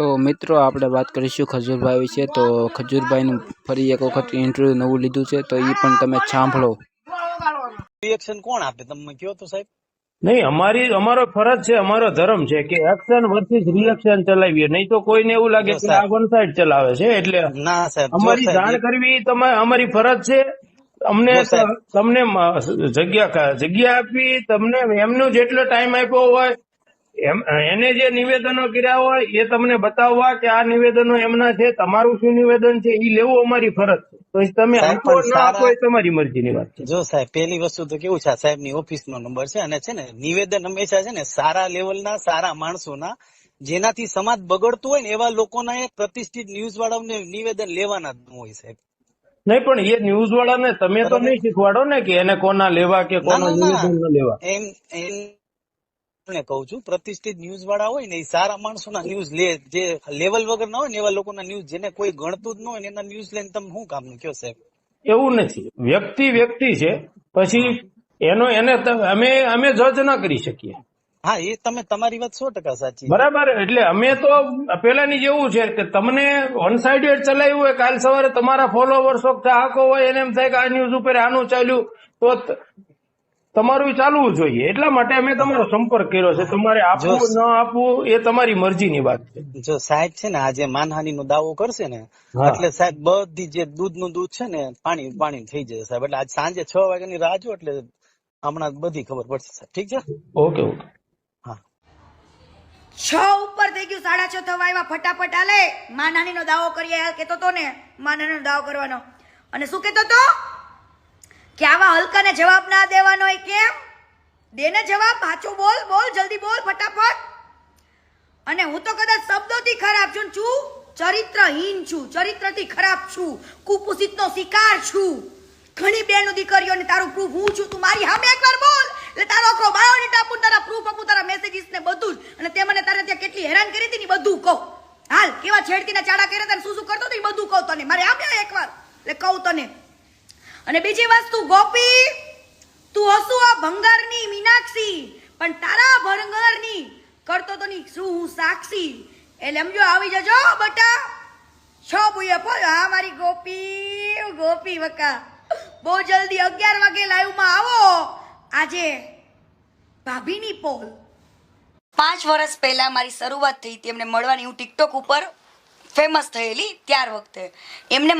તો મિત્રો આપણે વાત કરીશું ખજૂરભાઈ વિશે. તો ખજૂરભાઈનું ફરી એક વખત ઇન્ટરવ્યુ નવું લીધું છે તો એ પણ તમે સાંભળો. રિએક્શન કોણ આપે? તમે કયો તો સાહેબ? નહીં અમારી અમારો ફરજ છે અમારો ધર્મ છે કે એક્શન વર્સિસ રિએક્શન ચલાવીએ. નહીં તો કોઈને એવું લાગે કે આ વન સાઈડ ચલાવે છે એટલે ના સાહેબ અમારી જાણ કરવી તમા- અમારી ફરજ છે. અમને તમને જગ્યા જગ્યા આપી તમને એમનો જેટલો ટાઈમ આપ્યો હોય એને જે નિવેદનો કર્યા હોય એ તમને બતાવવા કે આ નિવેદનો એમના છે તમારું શું નિવેદન છે એ લેવું અમારી ફરજ છે. તો તમે આપો ના આપો એ તમારી મરજીની વાત છે. જો સાહેબ પેલી વસ્તુ તો કેવું છે સાહેબની ઓફિસ નો નંબર છે અને છે ને નિવેદન હંમેશા છે ને સારા લેવલના સારા માણસોના જેનાથી સમાજ બગડતું હોય ને એવા લોકોના એ પ્રતિષ્ઠિત ન્યૂઝ વાળાઓને નિવેદન લેવાના જ હોય સાહેબ. નહીં પણ એ ન્યૂઝ વાળાને તમે તો નહીં શીખવાડો ને કે એને કોના લેવા કે કોનું. નિવેદન લેવા. એમ એમ ને કહું છું પ્રતિષ્ઠિત ન્યૂઝ વાળા હોય ને એ સારા માણસોના ન્યૂઝ લે જે લેવલ વગર ના હોય ને એવા લોકોના ન્યૂઝ જેને કોઈ ગણતું જ ન હોય ને એના ન્યૂઝ લઈને તમે શું કામનું કયો સાહેબ? એવું નથી. વ્યક્તિ વ્યક્તિ છે પછી એનો એને અમે અમે જજ ના કરી શકીએ. હા એ તમે તમારી વાત સો ટકા સાચી. બરાબર એટલે અમે તો પેલાની જેવું છે કે તમને વન સાઇડેડ ચલાવ્યું હોય કાલ સવારે તમારા ફોલોવર્સો ચાહકો હોય એને એમ થાય કે આ ન્યૂઝ ઉપર આનું ચાલ્યું ત- તમારું ચાલવું જોઈએ. એટલા માટે અમે તમારો સંપર્ક કર્યો છે. તમારે આપવું ન આપવું એ તમારી મરજીની વાત છે. જો સાહેબ છે ને આજે માનહાની નો દાવો કરશે ને હા. એટલે સાહેબ બધી જે દૂધનું દૂધ છે ને પાણી પાણી થઈ જશે સાહેબ. એટલે આજ સાંજે છ વાગ્યાની રાહ જો એટલે હમણાં બધી ખબર પડશે સાહેબ. ઠીક છે? Okay okay. હા. છ ઉપર થઈ ગયું સાડા છ થવા આવ્યા. ફટાફટ આલે માનહાની નો દાવો કરીએ કેતો તો ને માનહાની નો દાવો કરવાનો. અને શું કેતો તો? કે આવા હલકાને જવાબ ના દેવાનો હોય કેમ? દેને જવાબ, પાછો બોલ બોલ, જલ્દી બોલ, ફટાફટ. અને હું તો કદાચ શબ્દોથી ખરાબ છું છું, ચરિત્રહીન છું, ચરિત્રથી ખરાબ છું કુપુષિતનો શિકાર છું. ઘણી બેનો દીકરીઓને તારું પ્રૂફ હું છું, તું મારી સામે એકવાર બોલ. એટલે તારો આખો બાયોડેટા આપું તારા પ્રૂફ આપું, તારા મેસેજીસ ને બધું જ. અને તે મને તારે ત્યાં કેટલી હેરાન કરી હતી ને બધું કહું. હાલ, કેવા છેડતીના ચાડા કર્યા તને શું શું કરતો હતો બધું કહું તને. મારે આવ એકવાર. એટલે કહું તને. અને બીજી વસ્તુ, ગોપી, તું હસુ આ ભંગારની મીનાક્ષી, પણ તારા ભંગારની કરતો તો ની શું હું સાક્ષી? એટલે સમજો આવી જજો, બટા. છ બુએ પર હા, મારી ગોપી ગોપી વકા. બહુ જલ્દી અગિયાર વાગે લાઈવમાં આવો. આજે ભાભીની પોલ. પાંચ વર્ષ પહેલા મારી શરૂઆત થઈ હતી એમને મળવાની હું ટિકટોક ઉપર ફેમસ થયેલી ત્યાર વખતે. એમને